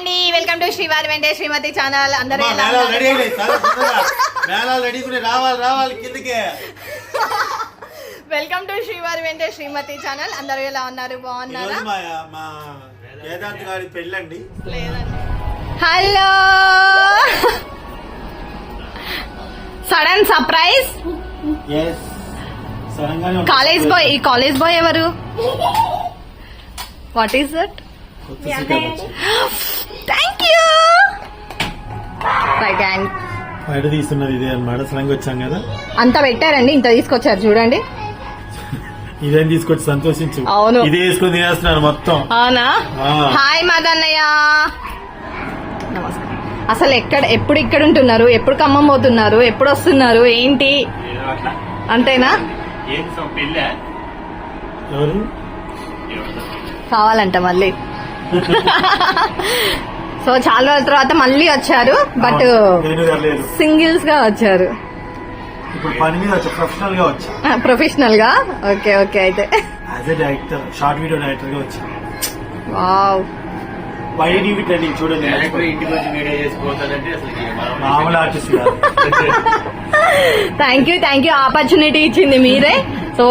అండి. Welcome to Srivari Vente Srimathi channel అందరూ welcome to శ్రీవారి వెంటే శ్రీమతి ఛానల్ అందరూ ఎలా ఉన్నారు? బాగున్నారా? వేదాంత్ గారి పెళ్ళండి. Hello sudden surprise. College boy ఈ కాలేజ్ బాయ్ ఎవరు? What is that. Thank you బయట తీస్తున్నది ఇదే అన్నమాట. సడన్ వచ్చాం కదా. అంత పెట్టారండి. ఇంత తీసుకొచ్చారు చూడండి. ఇదేం తీసుకొచ్చి సంతోషించు. అవును. ఇదే వేసుకొని తినేస్తున్నాడు మొత్తం. అవునా. హాయ్ మదన్నయ్య. నమస్కారం. అసలు ఎక్కడ ఎప్పుడు ఇక్కడ ఉంటున్నారు? ఎప్పుడు ఖమ్మం పోతున్నారు? ఎప్పుడు వస్తున్నారు? ఏంటి? అంతేనా? ఏంటి సో పెళ్ళా? ఎవరు? కావాలంట మళ్ళీ. సో చాలా రోజుల తర్వాత మళ్ళీ వచ్చారు బట్ సింగిల్స్గా వచ్చారు. ఇప్పుడు పని మీద వచ్చా ప్రొఫెషనల్గా వచ్చా? ప్రొఫెషనల్గా ఓకే ఓకే అయితే. As a director short video డైరెక్టర్గా వచ్చా. వావ్. వైడీవీ ట్రెండింగ్ చూడండి ఇంటికి వచ్చి వీడియో అసలు thank you thank you opportunity ఇచ్చింది మీరే. సో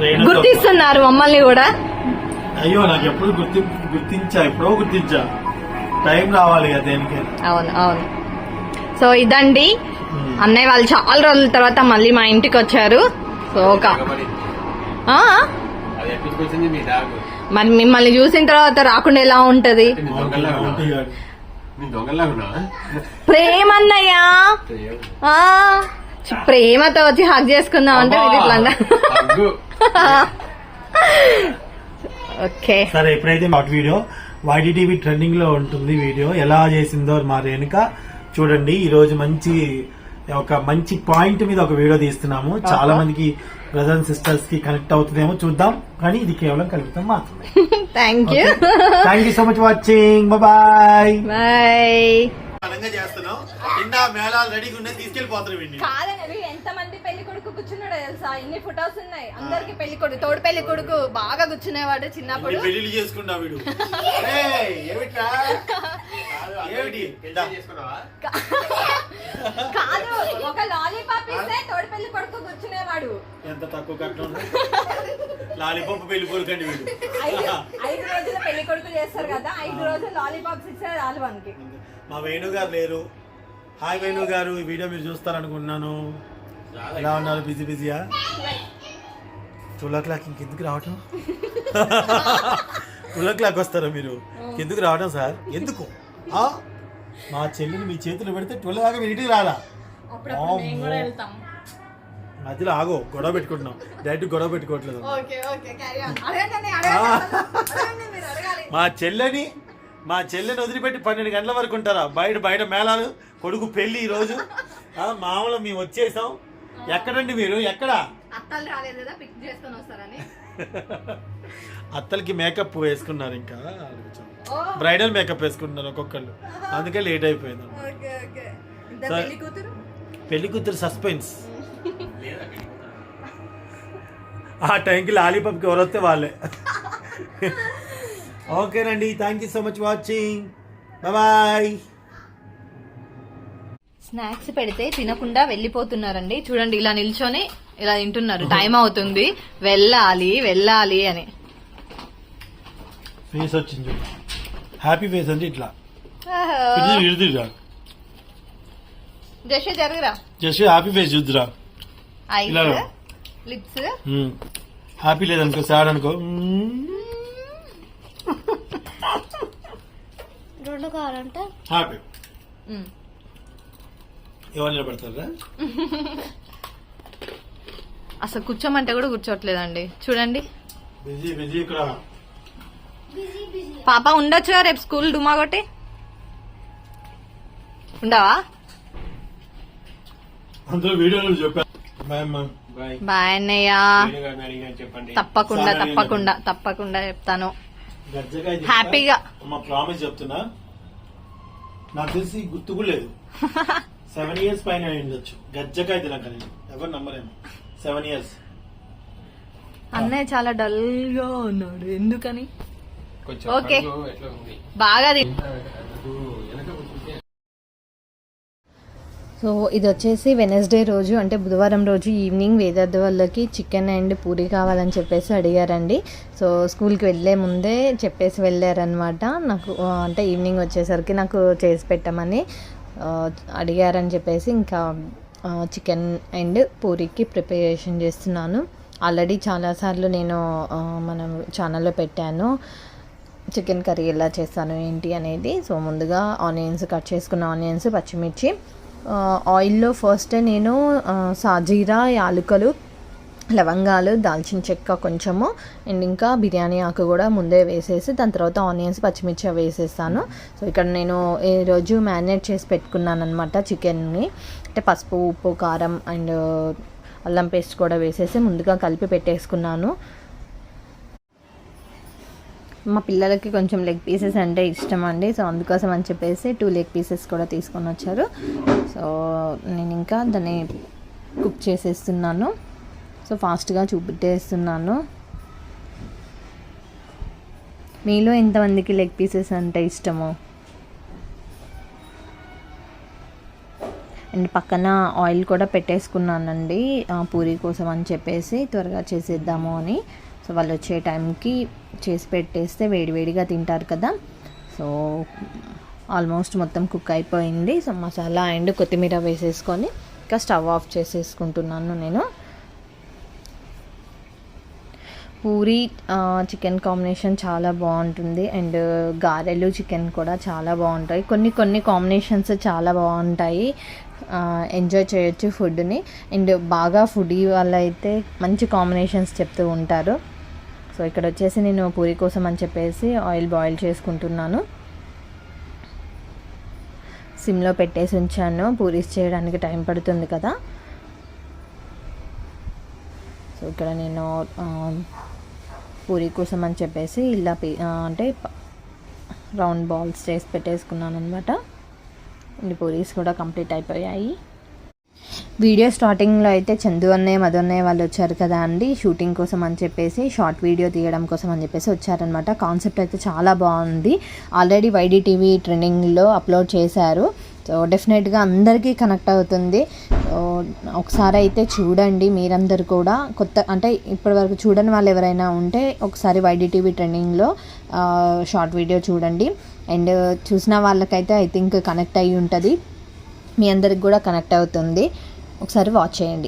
నేను గుర్తిస్తున్నారు మమ్మల్ని కూడా. అయ్యో నాకు ఎప్పుడు గుర్తి గుర్తించా ఎప్పుడో గుర్తించా. టైం రావాలి కదా దేనికి అవును అవును. సో ఇదండి. అన్నయ్య వాళ్ళు చాలా రోజుల తర్వాత మళ్ళీ మా ఇంటికి వచ్చారు. సో ఒక మరి? ఆ? అది ఎక్కడికి వచ్చింది మీ డాగ్? మరి మిమ్మల్ని చూసిన తర్వాత రాకుండా ఎలా ఉంటది? నీ దొంగల్లాగా ఒకటి ఉన్నావా? కాదు. నీ దొంగల్లాగా ఉన్నావా? ప్రేమ. అన్నయ్య ఆ, చి- ప్రేమతో వచ్చి హక్ చేసుకుందాం అంటే ఇట్లా అన్నారు. ఓకే. సరే ఎప్పుడైతే షార్ట్ వీడియో వైడిటీవీ ట్రెండింగ్లో ఉంటుంది వీడియో ఎలా చేసిందో మా రేణుక చూడండి. ఈ రోజు మంచి ఒక మంచి పాయింట్ మీద ఒక వీడియో తీస్తున్నాము. చాలా మందికి బ్రదర్ అండ్ సిస్టర్స్కి కనెక్ట్ అవుతుందేమో చూద్దాం. కానీ ఇది కేవలం కలుగుతాం మాత్రమే. Thank you thank you so much watching bye bye చేస్తున్నాం. మేళాలు రెడీగా ఉన్నాయి కాదని ఎంత మంది కూర్చున్నాడో తెలుసా? ఎన్ని ఫొటోస్ ఉన్నాయి? అందరికి పెళ్ళి కొడుకు తోడు పెళ్ళి కొడుకు బాగా కూర్చునేవాడు చిన్నప్పుడు. పెళ్ళి చేసుకున్నా వీడు కాదు ఒక లాలీపాప్ ఇస్తే తోడు పెళ్ళి కొడుకు కూర్చునేవాడు. ఎంత తక్కువ కట్నం లాలీపాప్ పెళ్ళి కొడుకండి వీడు. ఐదు ఐదు రోజుల పెళ్ళి కొడుకు చేస్తారు కదా ఐదు రోజులు లాలీపాప్స్ ఇస్తే చాలు మనకి. మా వేణు గారు లేరు. హాయ్ వేణు గారు ఈ వీడియో మీరు చూస్తారనుకుంటున్నాను. ఎలా ఉన్నారు? బిజీ బిజీయా? ట్వెల్వ్ ఓ క్లాక్ ఇంకెందుకు రావటం? ట్వెల్వ్ ఓ క్లాక్ వస్తారా మీరు? ఎందుకు రావటం సార్? ఎందుకు? మా చెల్లిని మీ చేతులు పెడితే ట్వెల్వ్ దాకా మీ ఇంటికి రాలా. మధ్యలో ఆగో గొడవ పెట్టుకుంటున్నాం. డైరెక్ట్ గొడవ పెట్టుకోవట్లేదు. మీరు మా చెల్లెని మా చెల్లెని వదిలిపెట్టి పన్నెండు గంటల వరకు ఉంటారా? బయట బయట మేళాలు కొడుకు పెళ్ళి ఈరోజు. మామూలు మేము వచ్చేసాం. ఎక్కడండి మీరు? ఎక్కడ? అత్తలు రాలేదు కదా పిక్ చేసుకొని వస్తారని. అత్తలకి మేకప్ వేసుకున్నారు ఇంకా. బ్రైడల్ మేకప్ వేసుకుంటున్నారు ఒక్కొక్కళ్ళు. అందుకే లేట్ అయిపోయింది. పెళ్ళి కూతురు? పెళ్ళి కూతురు సస్పెన్స్ లేదా పెళ్ళి కూతురా? ఆ టైంకి లాలీపాప్కి ఎవరు వస్తే వాళ్ళే. ఓకేనండి thank you so much watching bye snacks పెడితే తినకుండా వెళ్ళిపోతున్నారండి. చూడండి ఇలా నిల్చొని ఇలా తింటున్నారు. టైం అవుతుంది. వెళ్ళాలి వెళ్ళాలి అని. ఫేస్ వచ్చింది. చూడు హ్యాపీ ఫేస్ అంటే ఇట్లా. జస్ట్ జరుగురా? జస్ట్ హ్యాపీ ఫేస్ చూద్దురా. లిప్స్. హ్యాపీ లేదనుకో సాడ్ అనుకో. రెండు కావాలంటే? హ్యాపీ. ఎవరు నిలబడతారా? అసలు కూర్చోమంటే కూడా కూర్చోట్లేదండి. చూడండి. బిజీ బిజీ ఇక్కడ. Busy busy. పాప ఉండొచ్చుగా రేపు స్కూల్ డుమా కొట్టి? ఉండవా? వీడియోలో బాయ్ అన్నయ్య. తప్పకుండా తప్పకుండా తప్పకుండా చెప్తాను. హ్యాపీగా. ప్రామిస్ చెప్తున్నా. నాకు తెలిసి గుర్తు కూడా లేదు. సెవెన్ ఇయర్స్ పైన ఉండొచ్చు. గజ్జకాయ తినక నేను ఎవరు నమ్మలేను సెవెన్ ఇయర్స్ అన్నయ్య చాలా డల్గా ఉన్నాడు. ఎందుకని? ఓకే. బాగా సో ఇది వచ్చేసి వెనస్డే రోజు అంటే బుధవారం రోజు ఈవినింగ్ వేదార్థ వాళ్ళకి చికెన్ అండ్ పూరి కావాలని చెప్పేసి అడిగారండి. సో స్కూల్కి వెళ్ళే ముందే చెప్పేసి వెళ్ళారనమాట నాకు అంటే ఈవినింగ్ వచ్చేసరికి నాకు చేసి పెట్టమని. అడిగారని చెప్పేసి ఇంకా చికెన్ అండ్ పూరికి ప్రిపరేషన్ చేస్తున్నాను. ఆల్రెడీ చాలాసార్లు నేను మనం ఛానల్లో పెట్టాను చికెన్ కర్రీ ఎలా చేస్తాను ఏంటి అనేది. సో ముందుగా ఆనియన్స్ కట్ చేసుకున్న ఆనియన్స్ పచ్చిమిర్చి. ఆయిల్లో ఫస్ట్ నేను సాజీరా యాలకులు లవంగాలు దాల్చిన చెక్క కొంచెము అండ్ ఇంకా బిర్యానీ ఆకు కూడా ముందే వేసేసి దాని తర్వాత ఆనియన్స్ పచ్చిమిర్చి వేసేస్తాను. సో ఇక్కడ నేను ఈరోజు మ్యారినేట్ చేసి పెట్టుకున్నాను అనమాట చికెన్ని. అంటే పసుపు ఉప్పు కారం అండ్ అల్లం పేస్ట్ కూడా వేసేసి ముందుగా కలిపి పెట్టేసుకున్నాను. మా పిల్లలకి కొంచెం లెగ్ పీసెస్ అంటే ఇష్టం అండి. సో అందుకోసం అని చెప్పేసి టూ లెగ్ పీసెస్ కూడా తీసుకొని వచ్చారు. సో నేను ఇంకా దాన్ని కుక్ చేసేస్తున్నాను. సో ఫాస్ట్గా చూపెట్టేస్తున్నాను. మీలో ఎంతమందికి లెగ్ పీసెస్ అంటే ఇష్టమో? అండ్ పక్కన ఆయిల్ కూడా పెట్టేసుకున్నానండి. పూరి కోసం అని చెప్పేసి త్వరగా చేసేద్దాము అని. సో వాళ్ళు వచ్చే టైంకి చేసి పెట్టేస్తే వేడివేడిగా తింటారు కదా. సో ఆల్మోస్ట్ మొత్తం కుక్ అయిపోయింది. సో మసాలా అండ్ కొత్తిమీర వేసేసుకొని ఇంకా స్టవ్ ఆఫ్ చేసేసుకుంటున్నాను నేను. పూరి చికెన్ కాంబినేషన్ చాలా బాగుంటుంది. అండ్ గారెలు చికెన్ కూడా చాలా బాగుంటాయి. కొన్ని కొన్ని కాంబినేషన్స్ చాలా బాగుంటాయి. ఎంజాయ్ చేయొచ్చు ఫుడ్ని అండ్ బాగా ఫుడీ వాళ్ళైతే మంచి కాంబినేషన్స్ చెప్తూ ఉంటారు. సో ఇక్కడ వచ్చేసి నేను పూరి కోసం అని చెప్పేసి ఆయిల్ బాయిల్ చేసుకుంటున్నాను. సిమ్లో పెట్టేసి ఉంచాను. పూరీస్ చేయడానికి టైం పడుతుంది కదా. సో ఇక్కడ నేను పూరి కోసం అని చెప్పేసి ఇలా అంటే రౌండ్ బాల్స్ చేసి పెట్టేసుకున్నాను అనమాట ఇన్ని పూరీస్ కూడా కంప్లీట్ అయిపోయాయి. వీడియో స్టార్టింగ్లో అయితే చందు అన్నయ్య మధు అన్నయ్య వాళ్ళు వచ్చారు కదా అండి. షూటింగ్ కోసం అని చెప్పేసి షార్ట్ వీడియో తీయడం కోసం అని చెప్పేసి వచ్చారనమాట కాన్సెప్ట్ అయితే చాలా బాగుంది. ఆల్రెడీ వైడి టీవీ ట్రెండింగ్లో అప్లోడ్ చేశారు. సో డెఫినెట్గా అందరికీ కనెక్ట్ అవుతుంది. ఒకసారి అయితే చూడండి మీరందరూ కూడా. కొత్త అంటే ఇప్పటివరకు చూడని వాళ్ళు ఎవరైనా ఉంటే ఒకసారి వైడిటీవీ ట్రెండింగ్లో షార్ట్ వీడియో చూడండి. అండ్ చూసిన వాళ్ళకైతే ఐ థింక్ కనెక్ట్ అయ్యి ఉంటుంది. మీ అందరికి కూడా కనెక్ట్ అవుతుంది. ఒకసారి వాచ్ చేయండి.